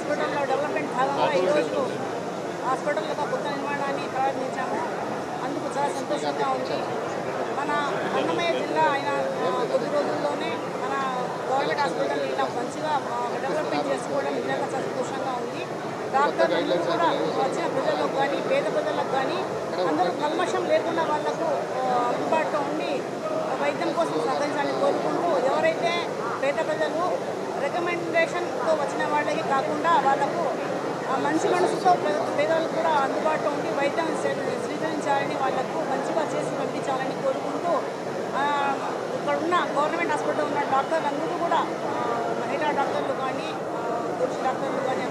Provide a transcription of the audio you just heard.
హాస్పిటల్లో డెవలప్మెంట్ భాగంగా ఈరోజు హాస్పిటల్ యొక్క కొత్త నిర్మాణాన్ని ప్రారంభించాము. అందుకు చాలా సంతోషంగా ఉంది. మన అన్నమయ్య జిల్లా అయిన కొద్ది రోజుల్లోనే మన గవర్నమెంట్ హాస్పిటల్ ఇలా మంచిగా డెవలప్మెంట్ చేసుకోవడం నిజంగా చాలా సంతోషంగా ఉంది. డాక్టర్లు కూడా వచ్చిన ప్రజలకు కానీ పేద ప్రజలకు కానీ అందరూ కల్మషం లేకుండా వాళ్ళకు అందుబాటులో ఉండి వైద్యం కోసం సహకరించాలని కోరుకుంటూ రికమెండేషన్తో వచ్చిన వాళ్ళకి కాకుండా వాళ్ళకు మంచి మనసుతో ప్ర- పేదలకు కూడా అందుబాటులో ఉండి వైద్యం స్వీకరించాలని వాళ్ళకు మంచిగా చేసి పంపించాలని కోరుకుంటూ ఇక్కడ ఉన్న గవర్నమెంట్ హాస్పిటల్ ఉన్న డాక్టర్లు అందరూ కూడా మహిళా డాక్టర్లు కానీ పురుష డాక్టర్లు కానీ